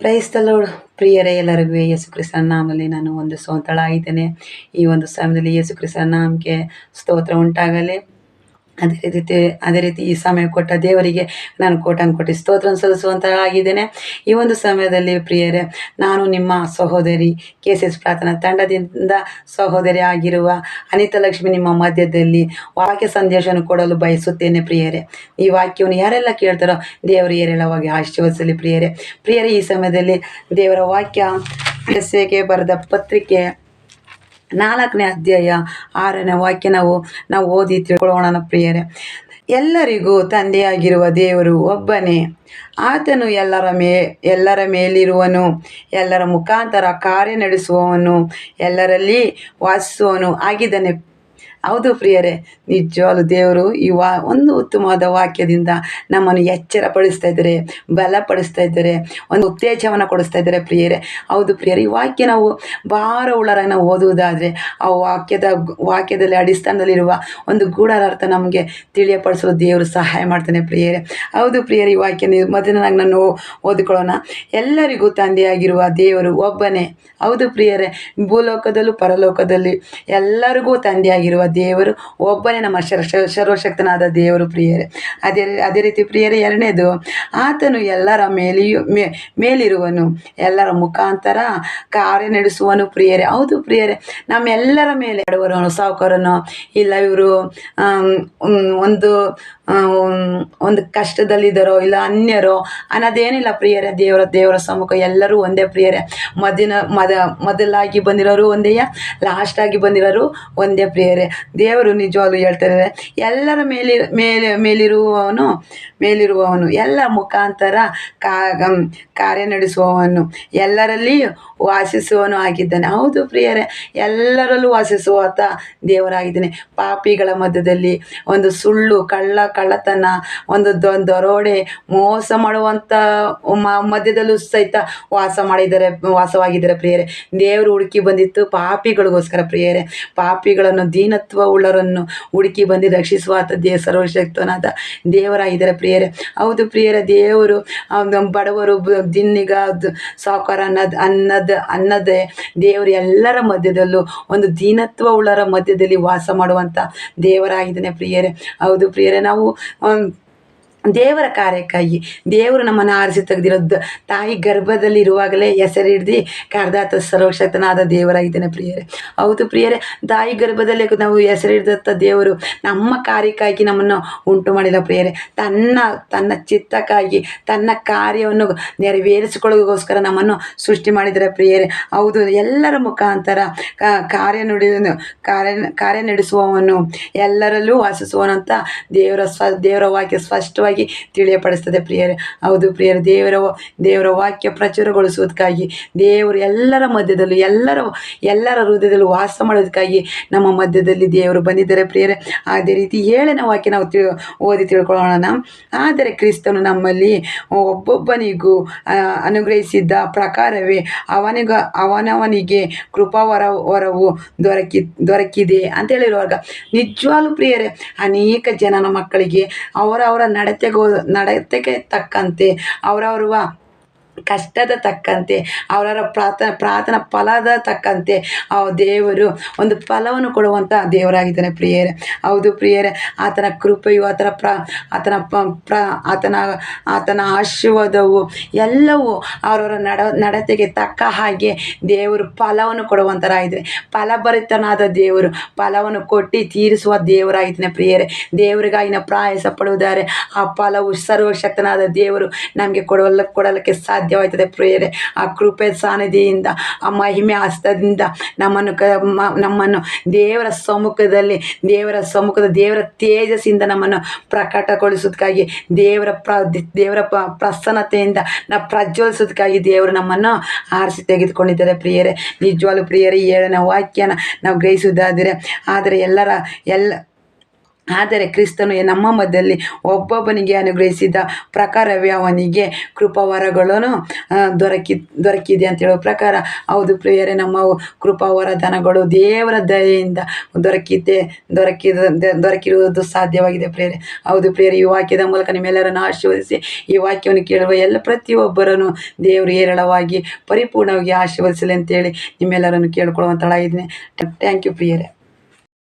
ಕ್ರೈಸ್ತಲೋಡು ಪ್ರಿಯರೇ ಎಲ್ಲರಿಗೂ ಯೇಸು ಕ್ರಿಸ್ತನ ನಾಮದಲ್ಲಿ ನಾನು ಒಂದು ಸೋಂತಳಾಗಿದ್ದೇನೆ. ಈ ಒಂದು ಸಮಯದಲ್ಲಿ ಯೇಸು ಕ್ರಿಸ್ತನ ನಾಮಕ್ಕೆ ಸ್ತೋತ್ರ ಉಂಟಾಗಲಿ. ಅದೇ ರೀತಿ ಅದೇ ರೀತಿ ಈ ಸಮಯ ಕೊಟ್ಟ ದೇವರಿಗೆ ನಾನು ಕೋಟಂಗೆ ಕೊಟ್ಟು ಸ್ತೋತ್ರ ಸಲ್ಲಿಸುವಂತಳಾಗಿದ್ದೇನೆ ಈ ಒಂದು ಸಮಯದಲ್ಲಿ ಪ್ರಿಯರೇ, ನಾನು ನಿಮ್ಮ ಸಹೋದರಿ ಕೆ ಸಿ ಎಸ್ ಪ್ರಾರ್ಥನಾ ತಂಡದಿಂದ ಸಹೋದರಿ ಆಗಿರುವ ಅನಿತಾ ಲಕ್ಷ್ಮಿ ನಿಮ್ಮ ಮಧ್ಯದಲ್ಲಿ ವಾಕ್ಯ ಸಂದೇಶವನ್ನು ಕೊಡಲು ಬಯಸುತ್ತೇನೆ ಪ್ರಿಯರೇ. ಈ ವಾಕ್ಯವನ್ನು ಯಾರೆಲ್ಲ ಕೇಳ್ತಾರೋ ದೇವರು ಏರೆಲ್ಲವಾಗಿ ಆಶೀರ್ವದಿಸಲಿ ಪ್ರಿಯರೇ. ಪ್ರಿಯರೇ, ಈ ಸಮಯದಲ್ಲಿ ದೇವರ ವಾಕ್ಯ ಎಸ್ಸೆಗೆ ಬರೆದ ಪತ್ರಿಕೆ ನಾಲ್ಕನೇ ಅಧ್ಯಾಯ ಆರನೇ ವಾಕ್ಯ ನಾವು ನಾವು ಓದಿ ತಿಳ್ಕೊಳ್ಳೋಣ ಪ್ರಿಯರೇ. ಎಲ್ಲರಿಗೂ ತಂದೆಯಾಗಿರುವ ದೇವರು ಒಬ್ಬನೇ. ಆತನು ಎಲ್ಲರ ಮೇ, ಎಲ್ಲರ ಮೇಲಿರುವನು, ಎಲ್ಲರ ಮುಖಾಂತರ ಕಾರ್ಯ ನಡೆಸುವವನು, ಎಲ್ಲರಲ್ಲಿ ವಾಸಿಸುವವನು ಆಗಿದ್ದಾನೆ. ಹೌದು ಪ್ರಿಯರೇ, ನಿಜವಾಗ್ಲೂ ದೇವರು ಈ ವಾ, ಒಂದು ಉತ್ತಮವಾದ ವಾಕ್ಯದಿಂದ ನಮ್ಮನ್ನು ಎಚ್ಚರಪಡಿಸ್ತಾ ಇದ್ದಾರೆ, ಬಲಪಡಿಸ್ತಾ ಇದ್ದಾರೆ, ಒಂದು ಉತ್ತೇಜವನ್ನು ಕೊಡಿಸ್ತಾ ಇದ್ದಾರೆ ಪ್ರಿಯರೇ. ಹೌದು ಪ್ರಿಯರೇ, ಈ ವಾಕ್ಯ ನಾವು ಭಾರ ಉಳ್ಳರಾಗಿ ಓದುವುದಾದರೆ, ಆ ವಾಕ್ಯದ ವಾಕ್ಯದಲ್ಲಿ ಅಡಿಸ್ಥಾನದಲ್ಲಿರುವ ಒಂದು ಗೂಢಾರ್ಥ ನಮಗೆ ತಿಳಿಯಪಡಿಸಲು ದೇವರು ಸಹಾಯ ಮಾಡ್ತಾನೆ ಪ್ರಿಯರೇ. ಹೌದು ಪ್ರಿಯರೇ, ಈ ವಾಕ್ಯ ಮೊದಲನಾಗಿ ನಾನು ಓದಿಕೊಳ್ಳೋಣ. ಎಲ್ಲರಿಗೂ ತಂದೆಯಾಗಿರುವ ದೇವರು ಒಬ್ಬನೇ. ಹೌದು ಪ್ರಿಯರೇ, ಭೂಲೋಕದಲ್ಲೂ ಪರಲೋಕದಲ್ಲಿ ಎಲ್ಲರಿಗೂ ತಂದೆಯಾಗಿರುವ ದೇವರು, ಒಬ್ಬನೇ ನಮ್ಮ ಸರ್ವಶಕ್ತನಾದ ದೇವರು ಪ್ರಿಯರೇ. ಅದೇ ಅದೇ ರೀತಿ ಪ್ರಿಯರೇ, ಎರಡನೇದು, ಆತನು ಎಲ್ಲರ ಮೇಲೆಯೂ ಮೇಲಿರುವನು, ಎಲ್ಲರ ಮುಖಾಂತರ ಕಾರ್ಯ ನಡೆಸುವನು ಪ್ರಿಯರೇ. ಹೌದು ಪ್ರಿಯರೇ, ನಮ್ಮೆಲ್ಲರ ಮೇಲೆ ಬಡವರನು ಸಾವುಕಾರನು ಇಲ್ಲ ಇವರು ಒಂದು ಒಂದು ಕಷ್ಟದಲ್ಲಿದ್ದಾರೋ, ಇಲ್ಲ ಅನ್ಯರೋ, ಅನ್ನೋದೇನಿಲ್ಲ ಪ್ರಿಯರೇ, ದೇವರ ದೇವರ ಸಮ್ಮುಖ ಎಲ್ಲರೂ ಒಂದೇ ಪ್ರಿಯರೇ. ಮದಿನ, ಮದ, ಮೊದಲಾಗಿ ಬಂದಿರೋರು ಲಾಸ್ಟ್ ಆಗಿ ಬಂದಿರೋರು ಒಂದೇ ಪ್ರಿಯರೇ. ದೇವರು ನಿಜವಾಗ್ಲೂ ಹೇಳ್ತಾರೆ ಎಲ್ಲರ ಮೇಲಿ, ಮೇಲೆ, ಮೇಲಿರುವವನು ಮೇಲಿರುವವನು, ಎಲ್ಲ ಮುಖಾಂತರ ಕಾರ್ಯ ನಡೆಸುವವನು, ಎಲ್ಲರಲ್ಲಿ ವಾಸಿಸುವವನು ಆಗಿದ್ದಾನೆ. ಹೌದು ಪ್ರಿಯರೇ, ಎಲ್ಲರಲ್ಲೂ ವಾಸಿಸುವಾತ ದೇವರಾಗಿದ್ದಾನೆ. ಪಾಪಿಗಳ ಮಧ್ಯದಲ್ಲಿ ಒಂದು ಸುಳ್ಳು, ಕಳ್ಳ, ಕಳ್ಳತನ, ಒಂದು ದರೋಡೆ, ಮೋಸ ಮಾಡುವಂಥ ಮಧ್ಯದಲ್ಲೂ ಸಹಿತ ವಾಸ ಮಾಡಿದ್ದಾರೆ ವಾಸವಾಗಿದ್ದಾರೆ ಪ್ರಿಯರೇ, ದೇವರು ಹುಡುಕಿ ಬಂದಿತ್ತು ಪಾಪಿಗಳಿಗೋಸ್ಕರ ಪ್ರಿಯರೇ. ಪಾಪಿಗಳನ್ನು ದೀನತ್ವ ಉಳ್ಳರನ್ನು ಹುಡುಕಿ ಬಂದು ರಕ್ಷಿಸುವಾತ ದೇ ಸರ್ವಶಕ್ತನಾದ ದೇವರಾಗಿದ್ದಾರೆ ಪ್ರಿಯರೇ. ಹೌದು ಪ್ರಿಯರ, ದೇವರು ಬಡವರು ದಿನ್ನಿಗ ಸಾಕಾರ ಅನ್ನದ, ಅನ್ನೋದು, ಅನ್ನದ ದೇವರು ಎಲ್ಲರ ಮಧ್ಯದಲ್ಲೂ ಒಂದು ದೀನತ್ವ ಉಳ್ಳರ ಮಧ್ಯದಲ್ಲಿ ವಾಸ ಮಾಡುವಂಥ ದೇವರಾಗಿದ್ದಾನೆ ಪ್ರಿಯರೇ. ಹೌದು ಪ್ರಿಯರೇ, ನಾವು ದೇವರ ಕಾರ್ಯಕ್ಕಾಗಿ ದೇವರು ನಮ್ಮನ್ನು ಆರಿಸಿ ತೆಗೆದಿರೋದು. ತಾಯಿ ಗರ್ಭದಲ್ಲಿ ಇರುವಾಗಲೇ ಹೆಸರಿಡ್ದು ಕರೆದಾತ ಸರ್ವಶಕ್ತನಾದ ದೇವರಾಗಿದ್ದಾನೆ ಪ್ರಿಯರೇ. ಹೌದು ಪ್ರಿಯರೇ, ತಾಯಿ ಗರ್ಭದಲ್ಲಿ ನಾವು ಹೆಸರಿಡ್ದಂಥ ದೇವರು ನಮ್ಮ ಕಾರ್ಯಕ್ಕಾಗಿ ನಮ್ಮನ್ನು ಉಂಟು ಮಾಡಿಲ್ಲ ಪ್ರಿಯರೇ. ತನ್ನ ತನ್ನ ಚಿತ್ತಕ್ಕಾಗಿ, ತನ್ನ ಕಾರ್ಯವನ್ನು ನೆರವೇರಿಸಿಕೊಳ್ಳೋಗೋಸ್ಕರ ನಮ್ಮನ್ನು ಸೃಷ್ಟಿ ಮಾಡಿದರೆ ಪ್ರಿಯರೇ. ಹೌದು, ಎಲ್ಲರ ಮುಖಾಂತರ ಕಾರ್ಯ ನುಡಿ ಕಾರ್ಯ ಕಾರ್ಯ ನಡೆಸುವವನು, ಎಲ್ಲರಲ್ಲೂ ವಾಸಿಸುವನಂತ ದೇವರ ಸ್ವ, ದೇವರ ವಾಕ್ಯ ಸ್ಪಷ್ಟವಾಗಿ ತಿಳಿಯಪಡಿಸ್ತದೆ ಪ್ರಿಯರೇ. ಹೌದು ಪ್ರಿಯರ, ದೇವರ ದೇವರ ವಾಕ್ಯ ಪ್ರಚುರಗೊಳಿಸುವುದಕ್ಕಾಗಿ, ದೇವರು ಎಲ್ಲರ ಮಧ್ಯದಲ್ಲೂ, ಎಲ್ಲರ ಎಲ್ಲರ ಹೃದಯದಲ್ಲೂ ವಾಸ ಮಾಡೋದಕ್ಕಾಗಿ ನಮ್ಮ ಮಧ್ಯದಲ್ಲಿ ದೇವರು ಬಂದಿದ್ದಾರೆ ಪ್ರಿಯರೇ. ಅದೇ ರೀತಿ ಏಳನ ವಾಕ್ಯ ನಾವು ತಿಳಿ, ಓದಿ ತಿಳ್ಕೊಳ್ಳೋಣ. ಆದರೆ ಕ್ರಿಸ್ತನು ನಮ್ಮಲ್ಲಿ ಒಬ್ಬೊಬ್ಬನಿಗೂ ಅನುಗ್ರಹಿಸಿದ್ದ ಪ್ರಕಾರವೇ ಅವನಿಗ, ಅವನವನಿಗೆ ಕೃಪಾವರ ವರವು ದೊರಕಿ, ದೊರಕಿದೆ ಅಂತ ಹೇಳಿರುವಾಗ ನಿಜವಾಗ್ಲೂ ಪ್ರಿಯರೇ, ಅನೇಕ ಜನನ ಮಕ್ಕಳಿಗೆ ಅವರವರ ನಡತೆಗೋ ನಡತೆಗೆ ತಕ್ಕಂತೆ ಅವರವರ ಕಷ್ಟದ ತಕ್ಕಂತೆ, ಅವರವರ ಪ್ರಾರ್ಥನೆ, ಪ್ರಾರ್ಥನಾ ಫಲದ ತಕ್ಕಂತೆ ಆ ದೇವರು ಒಂದು ಫಲವನ್ನು ಕೊಡುವಂಥ ದೇವರಾಗಿದ್ದಾನೆ ಪ್ರಿಯರೇ. ಹೌದು ಪ್ರಿಯರೇ, ಆತನ ಕೃಪೆಯು, ಆತನ ಪ್ರ ಆತನ ಪ್ರ, ಆತನ ಆತನ ಆಶೀರ್ವಾದವು ಎಲ್ಲವೂ ಅವರವರ ನಡ, ನಡತೆಗೆ ತಕ್ಕ ಹಾಗೆ ದೇವರು ಫಲವನ್ನು ಕೊಡುವಂಥರಾಗಿದ್ದಾರೆ ಫಲಭರಿತನಾದ ದೇವರು ಫಲವನ್ನು ಕೊಟ್ಟು ತೀರಿಸುವ ದೇವರಾಗಿದ್ದಾನೆ ಪ್ರಿಯರೇ. ದೇವರಿಗಾಗಿ ನಾವು ಪ್ರಯಾಸ ಪಡುವುದಾರೆ ಆ ಫಲವು ಸರ್ವಶಕ್ತನಾದ ದೇವರು ನಮಗೆ ಕೊಡಲು ಕೊಡಲಿಕ್ಕೆ ಸಾಧ್ಯವಾಯ್ತದೆ ಪ್ರಿಯರೇ. ಆ ಕೃಪೆ ಸಾನಿಧಿಯಿಂದ ಆ ಮಹಿಮೆ ಹಸ್ತದಿಂದ ನಮ್ಮನ್ನು ಕ ನಮ್ಮನ್ನು ದೇವರ ಸಮ್ಮುಖದಲ್ಲಿ, ದೇವರ ಸಮ್ಮುಖದ ದೇವರ ತೇಜಸ್ಸಿಂದ ನಮ್ಮನ್ನು ಪ್ರಕಟಗೊಳಿಸೋದಕ್ಕಾಗಿ ದೇವರ ಪ್ರ, ದೇವರ ಪ್ರಸನ್ನತೆಯಿಂದ ನಾವು ಪ್ರಜ್ವಲಿಸೋದಕ್ಕಾಗಿ ದೇವರು ನಮ್ಮನ್ನು ಆರಿಸಿ ತೆಗೆದುಕೊಂಡಿದ್ದಾರೆ ಪ್ರಿಯರೇ. ನಿಜವಾಗ್ಲೂ ಪ್ರಿಯರೇ ಏಳನೇ ವಾಕ್ಯನ ನಾವು ಗ್ರಹಿಸುವುದಾದರೆ, ಆದರೆ ಎಲ್ಲರ, ಎಲ್ಲ ಆದರೆ ಕ್ರಿಸ್ತನು ನಮ್ಮ ಮಧ್ಯದಲ್ಲಿ ಒಬ್ಬೊಬ್ಬನಿಗೆ ಅನುಗ್ರಹಿಸಿದ ಪ್ರಕಾರವೇ ಅವನಿಗೆ ಕೃಪಾವರಗಳನ್ನು ದೊರಕಿ, ದೊರಕಿದೆ ಅಂತ ಹೇಳುವ ಪ್ರಕಾರ. ಹೌದು ಪ್ರಿಯರೇ, ನಮ್ಮ ಕೃಪಾವರಧನಗಳು ದೇವರ ದಯೆಯಿಂದ ದೊರಕಿದ ದ- ದೊರಕಿರುವುದು ಸಾಧ್ಯವಾಗಿದೆ ಪ್ರಿಯರೇ. ಹೌದು ಪ್ರಿಯರೇ, ಈ ವಾಕ್ಯದ ಮೂಲಕ ನಿಮ್ಮೆಲ್ಲರನ್ನು ಆಶೀರ್ವದಿಸಿ, ಈ ವಾಕ್ಯವನ್ನು ಕೇಳುವ ಎಲ್ಲ ಪ್ರತಿಯೊಬ್ಬರನ್ನು ದೇವರು ಹೇರಳವಾಗಿ, ಪರಿಪೂರ್ಣವಾಗಿ ಆಶೀರ್ವದಿಸಲಿ ಅಂತೇಳಿ ನಿಮ್ಮೆಲ್ಲರನ್ನು ಕೇಳ್ಕೊಳ್ಳುವಂತಳಾಗಿದ್ದೀನಿ ಥ್ಯಾಂಕ್ ಯು ಪ್ರಿಯರೇ.